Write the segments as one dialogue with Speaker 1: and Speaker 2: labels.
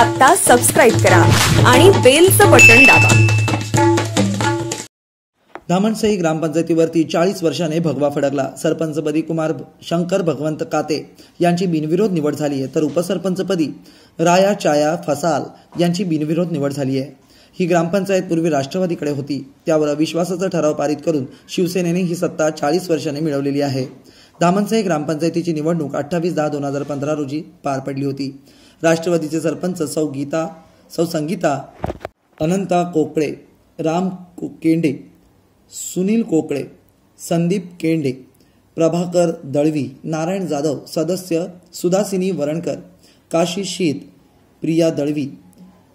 Speaker 1: आता सबस्क्राईब करा आणि बेलचं बटन दाबा.
Speaker 2: धामणसई ग्रामपंचायतीवरती चाळीस वर्षाने भगवा फडकला. सरपंचपदी कुमार शंकर भगवंत काते यांची बिनविरोध निवड झाली आहे तर उपसरपंचपदी राया चाया फसाल यांची बिनविरोध निवड झाली आहे. ही ग्रामपंचायत पूर्वी राष्ट्रवादीकडे होती. त्यावर अविश्वासाचा ठराव पारित करून शिवसेनेने ही सत्ता चाळीस वर्षाने मिळवलेली आहे. धामणसई ग्रामपंचायतीची निवडणूक अठ्ठावीस दहा दोन हजार पंधरा रोजी पार पडली होती. राष्ट्रवादीचे सरपंच सौ गीता सौ संगीता अनंता कोकळे राम को- केंडे सुनील कोकळे संदीप केंडे प्रभाकर दळवी नारायण जाधव सदस्य सुधासिनी वरणकर काशी शीत प्रिया दळवी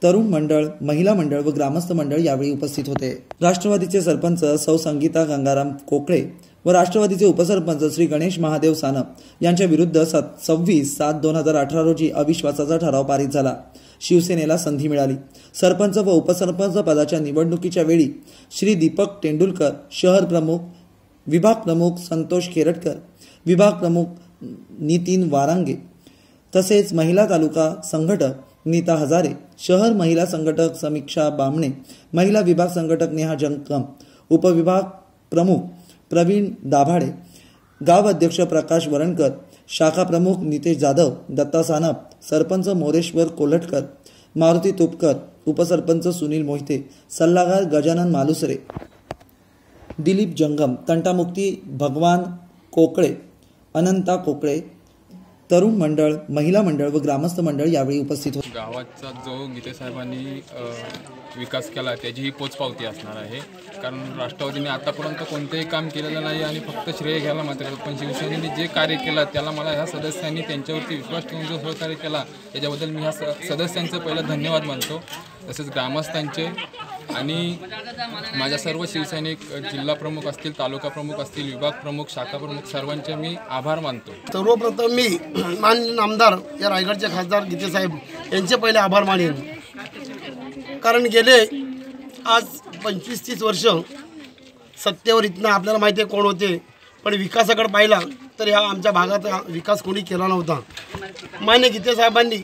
Speaker 2: तरुण मंडळ महिला मंडळ व ग्रामस्थ मंडळ यावेळी उपस्थित होते. राष्ट्रवादीचे सरपंच सौ संगीता गंगाराम कोकळे व राष्ट्रवादीचे उपसरपंच श्री गणेश महादेव सानप यांच्या विरुद्ध सत सव्वीस सात दोन हजार अठरा रोजी अविश्वासाचा ठराव पारित झाला. शिवसेनेला संधी मिळाली. सरपंच व उपसरपंच पदाच्या निवडणुकीच्या वेळी श्री दीपक तेंडुलकर शहर प्रमुख विभाग प्रमुख संतोष खेरटकर विभाग प्रमुख नितीन वारांगे तसेच महिला तालुका संघटक नीता हजारे शहर महिला संघटक समीक्षा बामणे महिला विभाग संघटक नेहा जंकम उपविभाग प्रमुख प्रवीण दाभाडे गाव अध्यक्ष प्रकाश वरणकर शाखा प्रमुख नितेश जाधव दत्ता सानप सरपंच मोरेश्वर कोल्हटकर मारुती तुपकर उपसरपंच सुनील मोहिते सल्लागार गजानन मालुसरे. दिलीप जंगम तंटामुक्ती भगवान कोकळे अनंता कोकळे तरुण मंडळ महिला मंडळ व ग्रामस्थ मंडळ यावेळी उपस्थित होते.
Speaker 3: गावाचा जो गीते साहेबांनी विकास केला त्याची ही पोचपावती असणार आहे. कारण राष्ट्रवादीने आतापर्यंत कोणतेही काम केलेलं नाही आणि फक्त श्रेय घ्यायला मात्र पण शिवसेनेने जे कार्य केलं त्याला मला ह्या सदस्यांनी त्यांच्यावरती विश्वास ठेवून जो सहकार्य केला त्याच्याबद्दल मी ह्या स सदस्यांचं पहिलं धन्यवाद मानतो. तसेच ग्रामस्थांचे आणि माझ्या सर्व शिवसैनिक जिल्हा प्रमुख असतील तालुका प्रमुख असतील विभाग प्रमुख शाखा प्रमुख सर्वांचे मी आभार मानतो.
Speaker 4: सर्वप्रथम मी माननीय आमदार या रायगडचे खासदार गीतेसाहेब यांचे पहिले आभार मानेन. कारण गेले आज पंचवीस तीस वर्ष सत्तेवर इथनं आपल्याला माहिती आहे कोण होते पण विकासाकडे पाहिला तर ह्या आमच्या भागाचा विकास कोणी केला नव्हता. मान्य गीतेसाहेबांनी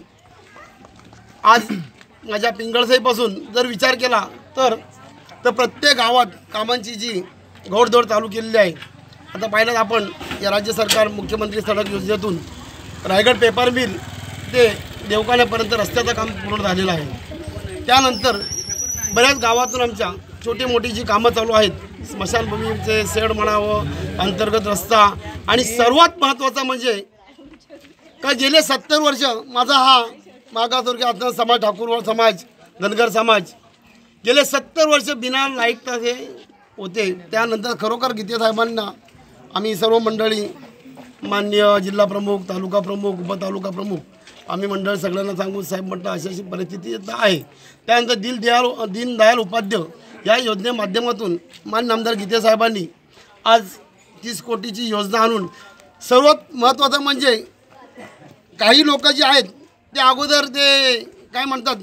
Speaker 4: आज माझ्या पिंगळसाईपासून जर विचार केला तर तर प्रत्येक गावात कामांची जी घोडदौड चालू केलेली आहे आता पाहिलं आपण या राज्य सरकार मुख्यमंत्री सडक योजनेतून रायगड पेपर मिल ते देवकाण्यापर्यंत रस्त्याचं काम पूर्ण झालेलं आहे. त्यानंतर बऱ्याच गावातून आमच्या छोटी मोठी जी कामं चालू आहेत स्मशानभूमीचे शेड म्हणावं अंतर्गत रस्ता आणि सर्वात महत्त्वाचं म्हणजे का गेले सत्तर वर्ष माझा हा मागासवर्गीय समाज ठाकूरवाड समाज धनगर समाज गेले सत्तर वर्ष बिना लाइट हे होते. त्यानंतर खरोखर गीते साहेबांना आम्ही सर्व मंडळी मान्य जिल्हा प्रमुख तालुका प्रमुख उपतालुका प्रमुख आम्ही मंडळ सगळ्यांना सांगू साहेब म्हटलं अशी अशी परिस्थिती आहे. त्यानंतर दिलदयाल दीनदयाल उपाध्याय या योजने माध्यमातून मान्य आमदार गीते साहेबांनी आज तीस कोटीची योजना आणून सर्वात महत्त्वाचं म्हणजे काही लोक जे आहेत ते अगोदर ते काय म्हणतात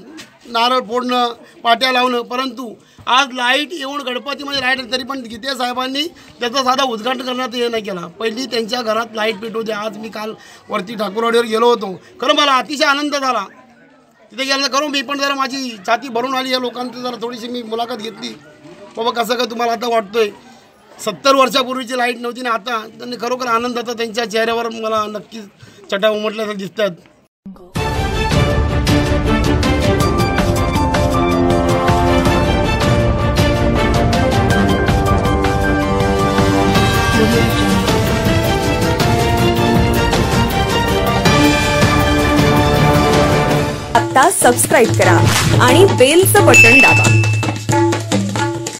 Speaker 4: नारळ फोडणं पाट्या लावणं परंतु आज लाइट येऊन गणपतीमध्ये लाइट तरी पण गीते साहेबांनी त्याचा साधा उद्घाटन करण्यात हे नाही केला. पहिली त्यांच्या घरात लाइट पेट होते. आज मी काल वरती ठाकूरवाडीवर गेलो होतो. खरं मला अतिशय आनंद झाला. तिथे गेल्यानंतर खरं मी पण जरा माझी छाती भरून आली. या लोकांची जरा थोडीशी मी मुलाखत घेतली. बाबा कसं काय तुम्हाला आता वाटतोय? सत्तर वर्षापूर्वीची लाइट नव्हती ना आता. त्यांनी खरोखर आनंदाचा त्यांच्या चेहऱ्यावर मला नक्कीच चटा उमटल्याचं दिसतात.
Speaker 1: आता सबस्क्राईब करा आणि बेलचं बटन दाबा.